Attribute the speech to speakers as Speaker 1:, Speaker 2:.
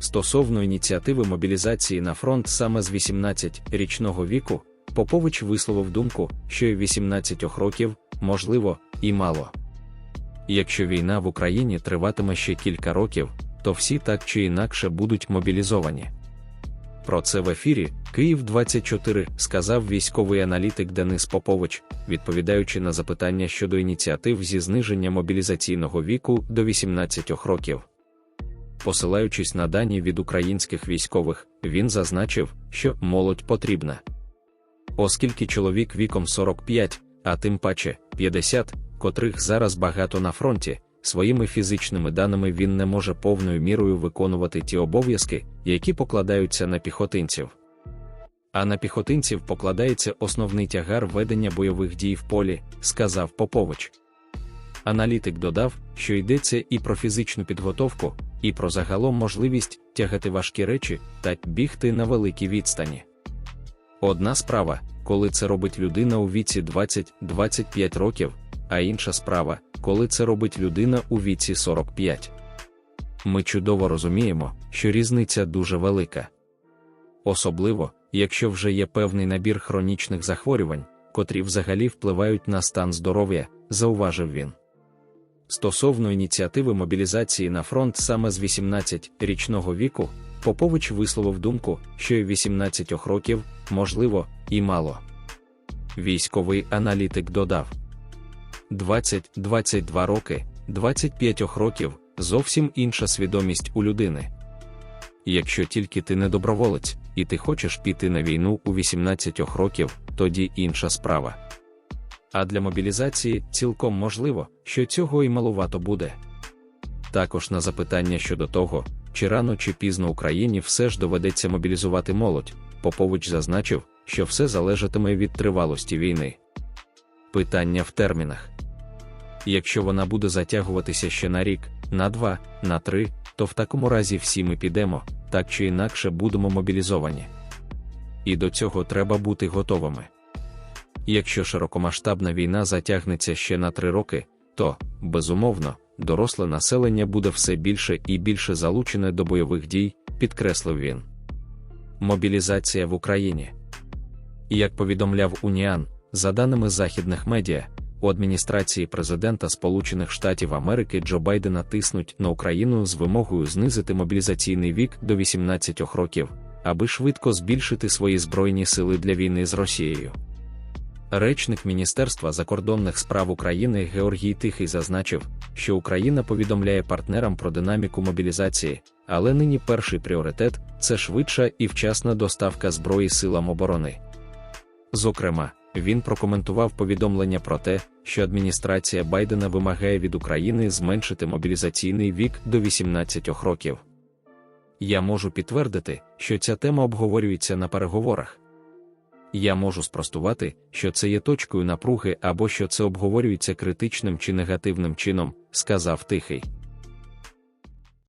Speaker 1: Стосовно ініціативи мобілізації на фронт саме з 18-річного віку, Попович висловив думку, що і 18 років, можливо, і мало. Якщо війна в Україні триватиме ще кілька років, то всі так чи інакше будуть мобілізовані. Про це в ефірі Київ 24 сказав військовий аналітик Денис Попович, відповідаючи на запитання щодо ініціатив зі зниження мобілізаційного віку до 18 років. Посилаючись на дані від українських військових, він зазначив, що молодь потрібна. Оскільки чоловік віком 45, а тим паче 50, котрих зараз багато на фронті, своїми фізичними даними він не може повною мірою виконувати ті обов'язки, які покладаються на піхотинців. А на піхотинців покладається основний тягар ведення бойових дій в полі, сказав Попович. Аналітик додав, що йдеться і про фізичну підготовку, і про загалом можливість тягати важкі речі та бігти на великій відстані. Одна справа, коли це робить людина у віці 20-25 років, а інша справа, коли це робить людина у віці 45. Ми чудово розуміємо, що різниця дуже велика. Особливо, якщо вже є певний набір хронічних захворювань, котрі взагалі впливають на стан здоров'я, зауважив він. Стосовно ініціативи мобілізації на фронт саме з 18-річного віку, Попович висловив думку, що і 18 років, можливо, і мало. Військовий аналітик додав: 20-22 роки, 25 років зовсім інша свідомість у людини. Якщо тільки ти не доброволець, і ти хочеш піти на війну у 18 років, тоді інша справа. А для мобілізації цілком можливо, що цього і малувато буде. Також на запитання щодо того, чи рано чи пізно Україні все ж доведеться мобілізувати молодь, Попович зазначив, що все залежатиме від тривалості війни. Питання в термінах. Якщо вона буде затягуватися ще на рік, на два, на три, то в такому разі всі ми підемо, так чи інакше будемо мобілізовані. І до цього треба бути готовими. Якщо широкомасштабна війна затягнеться ще на три роки, то, безумовно, доросле населення буде все більше і більше залучене до бойових дій, підкреслив він. Мобілізація в Україні. Як повідомляв Уніан, за даними західних медіа, у адміністрації президента Сполучених Штатів Америки Джо Байдена тиснуть на Україну з вимогою знизити мобілізаційний вік до 18 років, аби швидко збільшити свої збройні сили для війни з Росією. Речник Міністерства закордонних справ України Георгій Тихий зазначив, що Україна повідомляє партнерам про динаміку мобілізації, але нині перший пріоритет це швидша і вчасна доставка зброї силам оборони. Зокрема, він прокоментував повідомлення про те, що адміністрація Байдена вимагає від України зменшити мобілізаційний вік до 18 років. Я можу підтвердити, що ця тема обговорюється на переговорах. Я можу спростувати, що це є точкою напруги або що це обговорюється критичним чи негативним чином, сказав Тихий.